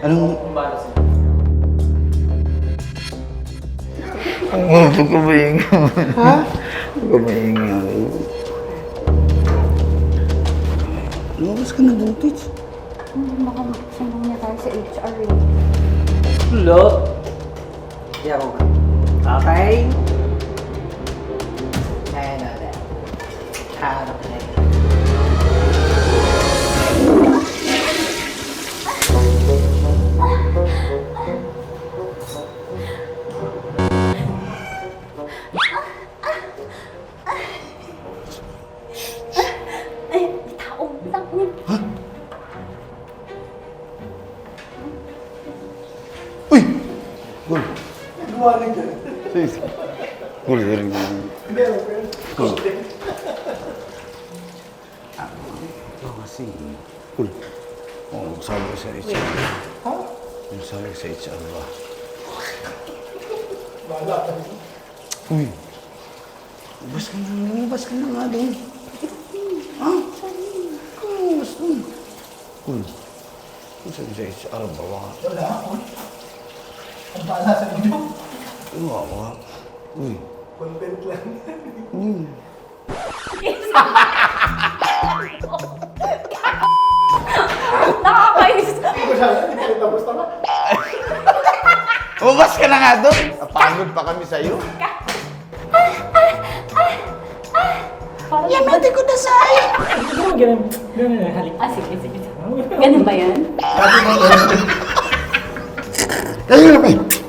Anong... Huwag ka maingay. Ha? Huwag ka maingay. Lumabas ka na, Buntis. Hindi baka sumbong niya tayo sa HR eh. Hello? Hindi ako ba? Okay? Ayan na na. Harap Cool, galing mo. Cool. Ikaw kasi, cool. Oo, sabi ko sa HR. Ha? Yung sabi ko sa HR ba? Uy! Lumabas ka na, lumabas ka na nga doon. Ha? Lumabas doon. Cool. Yung sabi sa HR ba? Wala. Ang. Wawa. Uy. Content lang. Uy. Nakakainis. Hindi ko siya, hindi ko tapos na ba? Lumabas ka na nga doon. Napagod pa kami sa'yo. Lamati ko na sa'yo. Ganun, ganun. Ganun na, halik. Ah, sige, sige. Ganun ba yan? Tayo na kayo. Oh.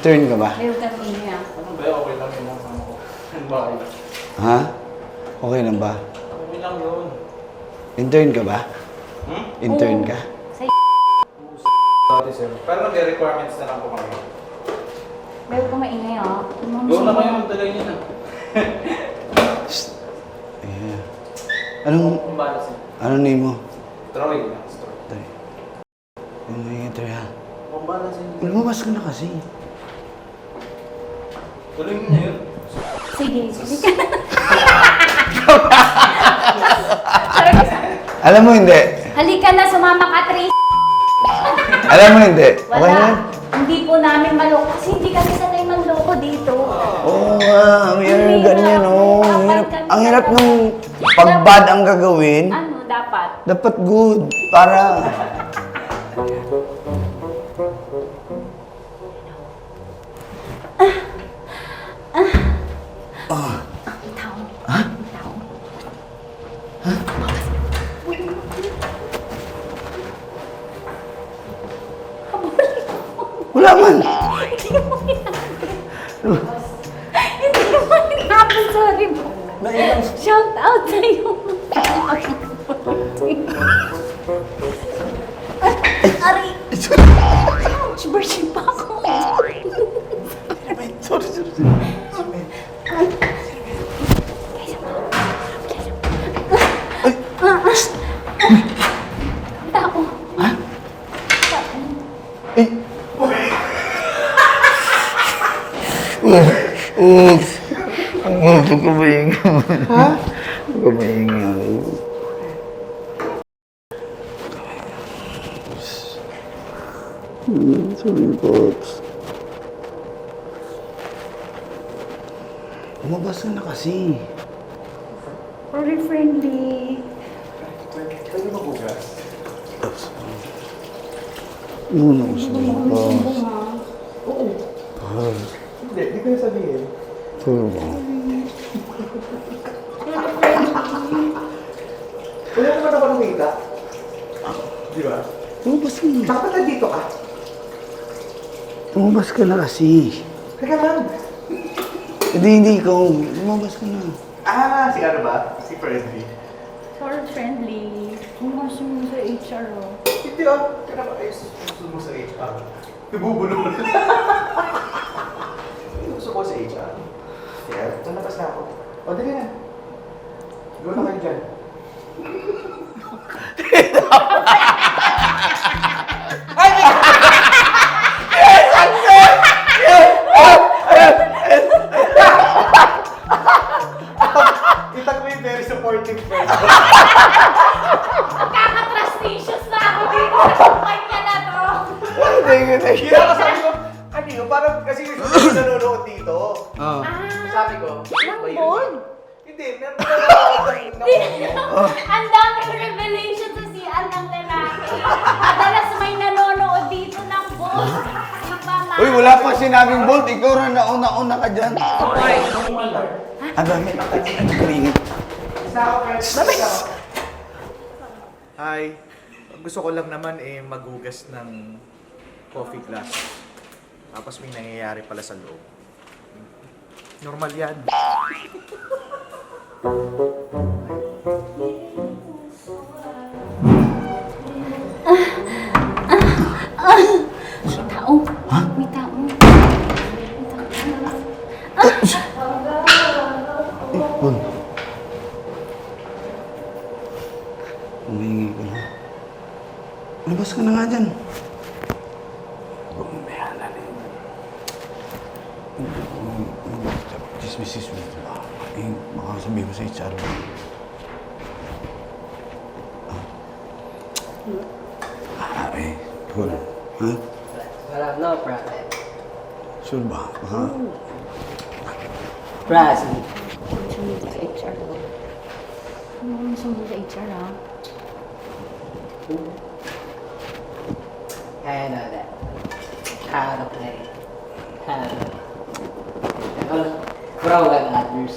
Intern ka ba? Meron kami niya. Ano ba? Okay lang yun ang sama ko. Bahay. Ha? Okay lang ba? Okay lang yun. Intern ka ba? Hmm? Intern ka? Sa sir. Pero nag-requirements na lang po kami. Meron ka maingay ah. Doon na kayo, magtagay niyo na. Shh. Ayan. Anong, Kumbalas niya. ano name mo? Troy lang, Troy. Ano yung intern ha? Kumbalas niya. Lumabas ka na kasi. Tuloy mo na yun. Sige, sige ka na. Sorry. Alam mo hindi. Halika na, sumama ka, Trace. Alam mo hindi. Wala. Okay na? Hindi po namin maloko kasi hindi kami sanay manloko dito. Oo nga, ang hirap Ang ganyan, oh. Ang hirap, ang hirap nung pag bad ang gagawin, Ano dapat? dapat good. Para, huwag ka maingay. Ha? Huwag ka maingay. Sorry, Pops. Umabas ka na kasi. Very friendly. Pwede ba bugas? Muna ko sa Sumbong ha. Hindi, di ko yung sabihin. Wala naman ako nakita. Di ba? Umabas ka na. Dapat nandito ka. Umabas ka na kasi. Teka lang. Hindi, hindi ikaw. Umabas ka na. Ah, si ano ba? Si Friendly. For friendly. Sumasin mo sa HR, oh. Hindi ah. Kaya ba ayos mo sa HR? Nabubulol. Hindi gusto ko sa HR. Kaya, lalabas na ako. O, dali na. Go na kayo dyan. Kita ko yung very supportive friend. Na ako dito sa na to. Thank you, thank Kaya ako sabi ko, kanino, parang kasi ko nanonood dito. Oh. Sabi ko, board? Hindi, meron audio. Ang daming revelation sa CR ng lalaki. Madalas may nanonood dito ng boss. Ma? Uy, wala pa sinabing bolt. Ikaw rin nauna-una ka dyan. Ang dami. Ang kalingit. Hi. Gusto ko lang naman eh magugas ng coffee glass. Tapos may nangyayari pala sa loob. Normal yan. May tao. May tao. Bolt. Humingi ko na. Labas ka na nga dyan. Bumaya na rin. Dismiss, dismiss. Eh, baka sabihin ko sa HR. Ah, eh. Cool. Ha? Wala, no problem. Sure ba? Baka... Prasi. Sumunod sa HR. oh. Ano mo sumunod sa HR, ha? I know that. How to play. How to Well, Bro, like others.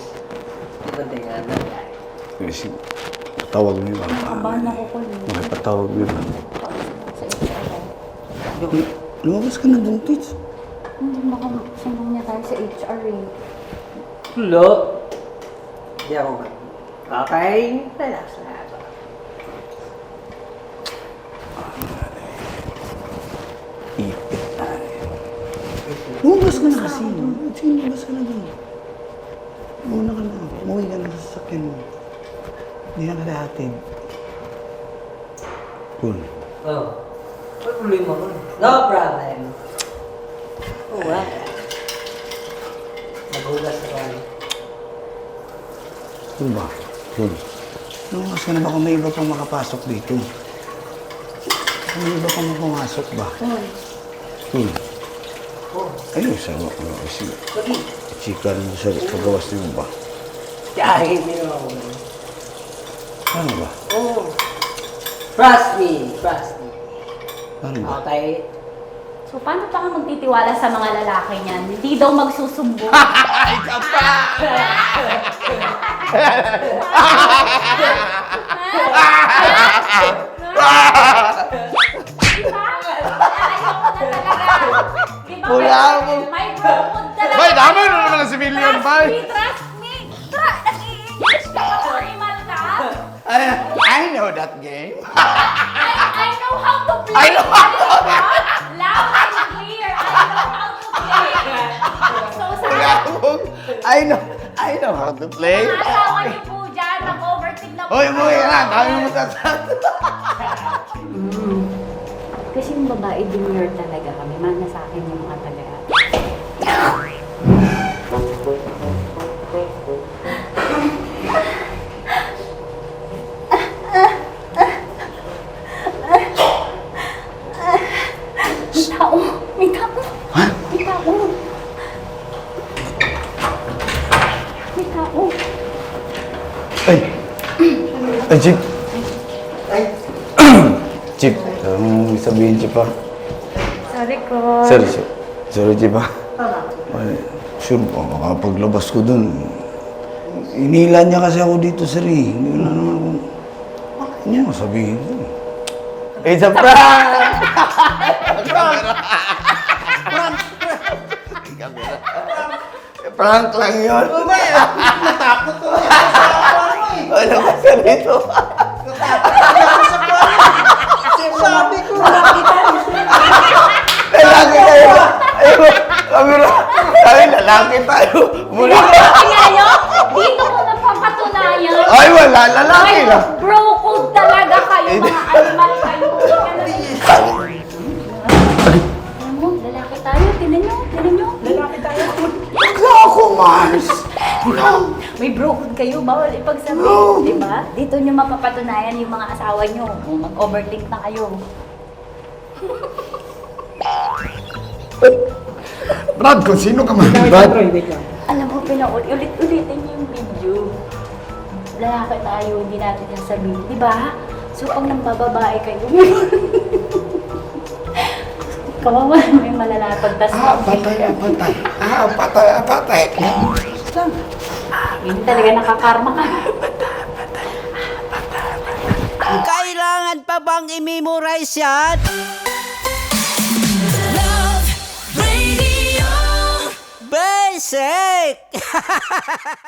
Thing I know that. Kasi, patawag mo ba? Nakabahan ako ko. eh. Makipatawag mo ba? Sa HR, oh. Lumabas ka na dun, Tits. Hindi baka sumbong niya tayo sa HR, eh. Hello? Hindi ako mag... Okay? Relax na. Ipit tayo. Lumabas ka na kasi. Sige, lumabas ka na dun. Muna ka na. Umuwi ka na sa sasakyan mo. Hindi na hatid. Cool. Oh. What problema ko? No problem. Oh, wow. Nagugas ako. Cool ba? Cool. Lumabas ka na ba kung may iba pang makapasok dito? Kung may iba pang pumasok ba? Cool. Oh, Ayun, sa ano, sige. lagi. Chika rin sa paggawas niyo ba? Tiyahin niyo ako. Ano ba? Oh. Trust me. Trust me. Ano ba? Okay? So, paano pa ka magtitiwala sa mga lalaki niyan? Hindi daw magsusumbong. Di ba? Ayoko Wala akong- May brood talaga. Bay, dami na naman ang civilian, Trust bay. me, trust me. Nag-i-English ka ba? Ka? I, I know that game. I, I know how to play. I know how to Loud and clear. I know how to play. So, sa Wala akong, I know, I know how to play. mga asawa niyo po dyan, nag-overtake na. Hoy. Dami mo tatat. Kasi yung babae, demure talaga kami. Mana Ay. Ay, Chip. Ay. Chip. Sabihin, Chip, ha? Sorry ko. Sorry, Chip. Sorry, Chip, ha? Ay, sure po, makapaglabas ko dun. Inila niya kasi ako dito, sir, eh. Hindi ko na naman kung... Bakit niya sabihin ko? It's a prank! prank! prank lang yun. Ano ba yan? Natakot Lumalabas ka dito. Sabi ko, nakita ko Lalaki tayo. Ayun, sabi na, lalaki tayo. Mula. Kaya dito ko napapatunayan. Ay, wala, lalaki na. Bro code talaga kayo, mga animal kayo. Ano? Lalaki tayo, tinan nyo, tinan nyo. Lalaki tayo. Ako, Mars. Lalaki. May bro code kayo, bawal ipagsabi. No. Di ba? Dito nyo mapapatunayan yung mga asawa nyo. O, Mag-overthink na kayo. Brad, kung sino ka man, Brad. Alam mo, pinaulit-ulitin niyo yung video. Lalaki tayo, hindi natin sasabihin. Di ba? So, pag nang bababae kayo, kawawa yung malalapag tas Ah, patay, ah, patay. Ah, patay, ah, patay. Hindi talaga nakakarma ka. Kailangan pa bang i-memorize yan? Love Radio. Basic!